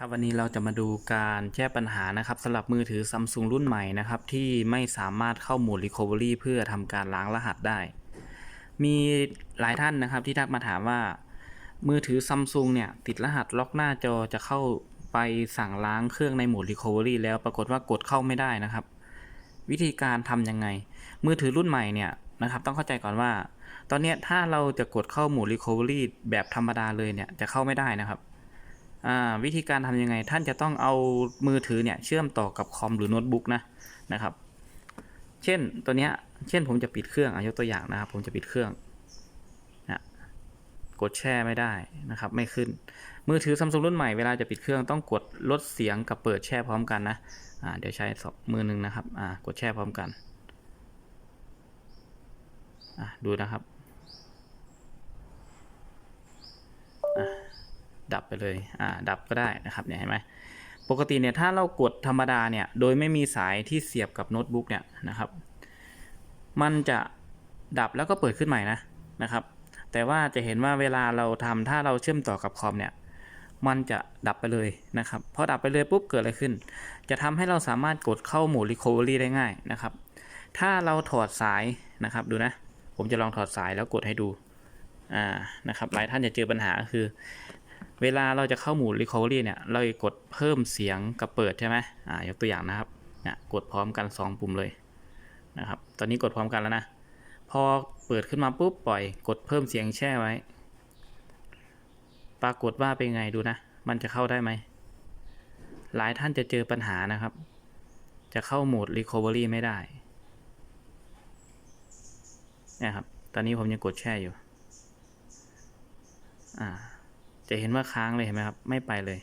ครับวันนี้เราจะมาดูการแก้ปัญหานะครับสำหรับมือถือ Samsung รุ่นใหม่นะครับ ที่ไม่สามารถเข้าโหมด Recovery เพื่อทำการล้างรหัสได้ มีหลายท่านนะครับที่ทักมาถามว่า มือถือ Samsung เนี่ย ติดรหัสล็อกหน้าจอจะเข้าไปสั่งล้างเครื่องในโหมด Recovery แล้วปรากฏว่ากดเข้าไม่ได้นะครับ วิธีการทำยังไง มือถือรุ่นใหม่เนี่ยนะครับ ต้องเข้าใจก่อนว่า ตอนนี้ถ้าเราจะกดเข้าโหมด Recovery แบบธรรมดาเลยเนี่ยจะเข้าไม่ได้นะครับ วิธีการทำยังไงท่านจะต้องเอามือถือเนี่ยเชื่อมต่อกับคอมหรือโน้ตบุ๊กนะนะครับ เช่นตัวเนี้ยเช่นผมจะปิดเครื่องอายกตัวอย่างนะครับ ผมจะปิดเครื่องนะกดแช่ไม่ได้นะครับ ไม่ขึ้น มือถือซัมซุงรุ่นใหม่เวลาจะปิดเครื่องต้องกดลดเสียงกับเปิดแช่พร้อมกันนะอ่าเดี๋ยวใช้สองมือหนึ่งนะครับอ่ากดแช่พร้อมกันอ่าดูนะครับ ดับไปเลยอ่าดับก็ได้นะครับเนี่ยเห็นไหมปกติเนี่ยถ้าเรากดธรรมดาเนี่ยโดยไม่มีสายที่เสียบกับโน้ตบุ๊กเนี่ยนะครับ มันจะดับแล้วก็เปิดขึ้นใหม่นะนะครับ แต่ว่าจะเห็นว่าเวลาเราทำถ้าเราเชื่อมต่อกับคอมเนี่ยมันจะดับไปเลยนะครับพอดับไปเลยปุ๊บเกิดอะไรขึ้น จะทำให้เราสามารถกดเข้าโหมด Recovery ได้ง่ายนะครับ ถ้าเราถอดสายนะครับดูนะ ผมจะลองถอดสายแล้วกดให้ดูอ่านะครับหลายท่านจะเจอปัญหาคือ เวลาเราจะเข้าโหมด Recovery เนี่ย เราจะกดเพิ่มเสียงกับเปิดใช่ไหมอ่ายกตัวอย่างนะครับเนี่ยกดพร้อมกัน 2 ปุ่มเลยนะครับ ตอนนี้กดพร้อมกันแล้วนะ พอเปิดขึ้นมาปุ๊บปล่อย กดเพิ่มเสียงแช่ไว้ ปรากฏว่าเป็นไงดูนะ มันจะเข้าได้ไหม หลายท่านจะเจอปัญหานะครับ จะเข้าโหมด Recovery ไม่ได้นี่ครับ ตอนนี้ผมยังกดแช่อยู่ อ่า จะเห็นว่าค้างเลยเห็นไหมครับ ไม่ไปเลย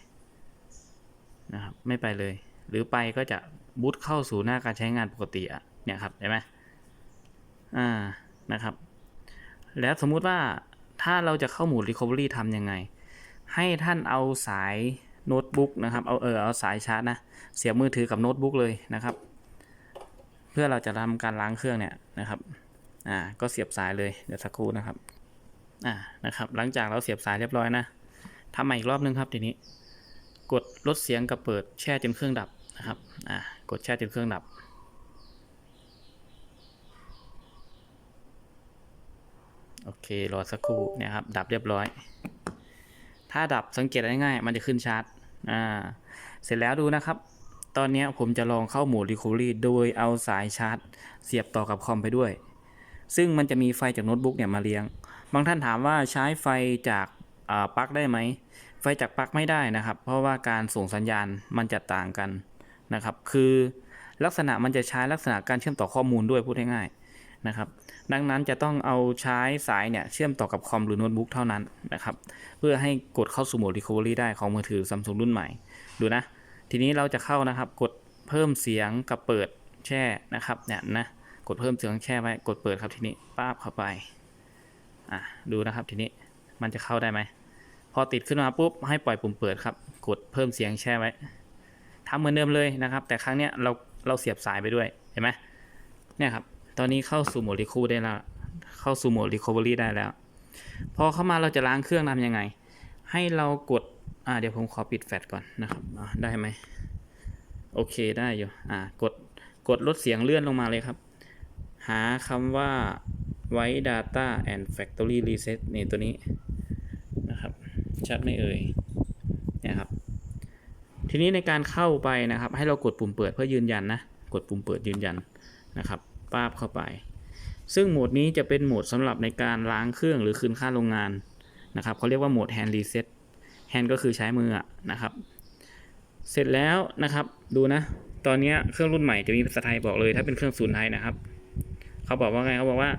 นะครับ ไม่ไปเลย หรือไปก็จะบูตเข้าสู่หน้าการใช้งานปกติอะเนี่ยครับเห็นไหมอ่านะครับ แล้วสมมุติว่าถ้าเราจะเข้าโหมด Recovery ทำยังไง ให้ท่านเอาสายโน้ตบุ๊กนะครับ เอาเออเอาสายชาร์จนะ เสียบมือถือกับโน้ตบุ๊กเลยนะครับ เพื่อเราจะทำการล้างเครื่องเนี่ยนะครับ อ่า ก็เสียบสายเลย เดี๋ยวสักครู่นะครับ อ่า นะครับ หลังจากเราเสียบสายเรียบร้อยนะ ทำใหม่อีกรอบนึงครับทีนี้ กดลดเสียงกับเปิดแช่จนเครื่องดับนะครับ อ่ากดแช่จนเครื่องดับ โอเค รอสักครู่เนี่ยครับ ดับเรียบร้อย ถ้าดับสังเกตได้ง่ายๆ มันจะขึ้นชาร์จ อ่า เสร็จแล้วดูนะครับ ตอนนี้ผมจะลองเข้าโหมด Recovery โดยเอาสายชาร์จ เสียบต่อกับคอมไปด้วย ซึ่งมันจะมีไฟจากโน้ตบุ๊กเนี่ยมาเลี้ยง บางท่านถามว่าใช้ไฟจาก ปลั๊กได้ไหม ไฟจากปลั๊กไม่ได้นะครับ เพราะว่าการส่งสัญญาณมันจะต่างกันนะครับ คือลักษณะมันจะใช้ลักษณะการเชื่อมต่อข้อมูลด้วยพูดง่ายๆนะครับ ดังนั้นจะต้องเอาใช้สายเนี่ยเชื่อมต่อกับคอมหรือโน้ตบุ๊กเท่านั้นนะครับ เพื่อให้กดเข้าสู่โหมด Recovery ได้ของมือถือ Samsung รุ่นใหม่ ดูนะ ทีนี้เราจะเข้านะครับ กดเพิ่มเสียงกับเปิดแช่นะครับเนี่ยนะกดเพิ่มเสียงแช่ไว้กดเปิดครับทีนี้ป้าบเข้าไปอะดูนะครับทีนี้ มันจะเข้าได้ไหม พอติดขึ้นมาปุ๊บให้ปล่อยปุ่มเปิดครับ กดเพิ่มเสียงแช่ไว้ทำเหมือนเดิมเลยนะครับ แต่ครั้งเนี้ยเราเราเสียบสายไปด้วยเห็นไหมเนี่ยครับ ตอนนี้เข้าสู่โหมดรีคูได้แล้ว เข้าสู่โหมดรีคอเวอรี่ได้แล้ว พอเข้ามาเราจะล้างเครื่องทำยังไง ให้เรากดอ่าเดี๋ยวผมขอปิดแฟลชก่อนนะครับได้ไหมโอเคได้อยู่อ่ากดกดลดเสียงเลื่อนลงมาเลยครับ หาคำว่า white data and factory reset นี่ตัวนี้ ชัดไม่เอ่ยเนี่ยครับ ทีนี้ในการเข้าไปนะครับ ให้เรากดปุ่มเปิดเพื่อยืนยันนะ กดปุ่มเปิดยืนยันนะครับป้าบเข้าไป ซึ่งโหมดนี้จะเป็นโหมดสำหรับในการล้างเครื่องหรือคืนค่าโรงงานนะครับเขาเรียกว่าโหมด hand reset hand ก็คือใช้มือนะครับ เสร็จแล้วนะครับดูนะ ตอนนี้เครื่องรุ่นใหม่จะมีภาษาไทยบอกเลย ถ้าเป็นเครื่องศูนย์ไทยนะครับเขาบอกว่าไงเขาบอกว่า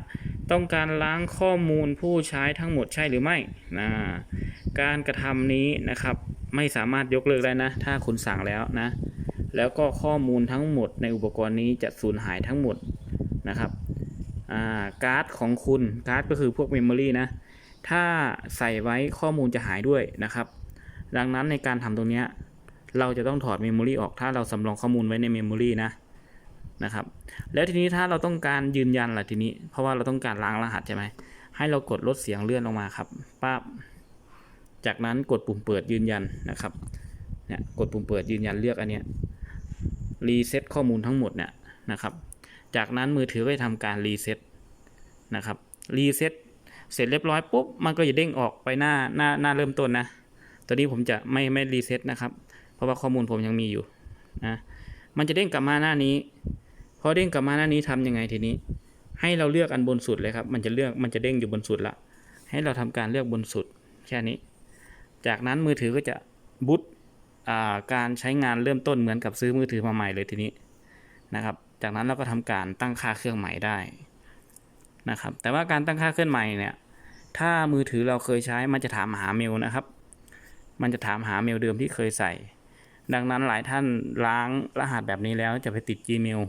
ต้องการล้างข้อมูลผู้ใช้ทั้งหมดใช่หรือไม่นะ การกระทำนี้นะครับ ไม่สามารถยกเลิกได้นะ ถ้าคุณสั่งแล้วนะ แล้วก็ข้อมูลทั้งหมดในอุปกรณ์นี้จะสูญหายทั้งหมดนะครับาการ์ดของคุณการ์ดก็คือพวกเมมโมรีนะถ้าใส่ไว้ข้อมูลจะหายด้วยนะครับ ดังนั้นในการทำตรงนี้เราจะต้องถอดเมมโมรีออกถ้าเราสำรองข้อมูลไว้ในเมมโมรีนะนะครับ แล้วทีนี้ถ้าเราต้องการยืนยันล่ะทีนี้ เพราะว่าเราต้องการล้างรหัสใช่ไหมให้เรากดลดเสียงเลื่อนลงมาครับปั๊บ จากนั้นกดปุ่มเปิดยืนยันนะครับเนี่ยกดปุ่มเปิดยืนยันเลือกอันเนี้ยรีเซ็ตข้อมูลทั้งหมดเนี่ยนะครับ จากนั้นมือถือก็จะทำการรีเซ็ตนะครับรีเซ็ตเสร็จเรียบร้อยปุ๊บมันก็จะเด้งออกไปหน้าหน้าหน้าเริ่มต้นนะตอนนี้ผมจะไม่ไม่รีเซ็ตนะครับ เพราะว่าข้อมูลผมยังมีอยู่นะมันจะเด้งกลับมาหน้านี้พอเด้งกลับมาหน้านี้ทำยังไงทีนี้ ให้เราเลือกอันบนสุดเลยครับ มันจะเลือกมันจะเด้งอยู่บนสุดละให้เราทำการเลือกบนสุดแค่นี้ จากนั้นมือถือก็จะบูตการใช้งานเริ่มต้นเหมือนกับซื้อมือถือมาใหม่เลยทีนี้นะครับ จากนั้นเราก็ทำการตั้งค่าเครื่องใหม่ได้นะครับ แต่ว่าการตั้งค่าเครื่องใหม่เนี่ยถ้ามือถือเราเคยใช้มันจะถามหาเมลนะครับ มันจะถามหาเมลเดิมที่เคยใส่ ดังนั้นหลายท่านล้างรหัสแบบนี้แล้วจะไปติด Gmail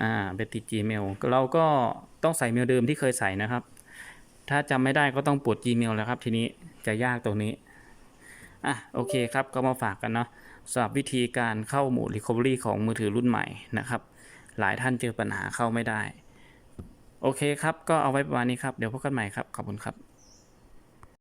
อ่าไปติด Gmail เราก็ต้องใส่เมลเดิมที่เคยใส่นะครับ ถ้าจำไม่ได้ก็ต้องปวด Gmail แล้วครับ ทีนี้จะยากตรงนี้ อะ โอเคครับ ก็มาฝากกันเนาะสำหรับวิธีการเข้าโหมด Recovery ของมือถือรุ่นใหม่นะครับ หลายท่านเจอปัญหาเข้าไม่ได้ โอเคครับ ก็เอาไว้ประมาณนี้ครับ เดี๋ยวพบกันใหม่ครับ ขอบคุณครับ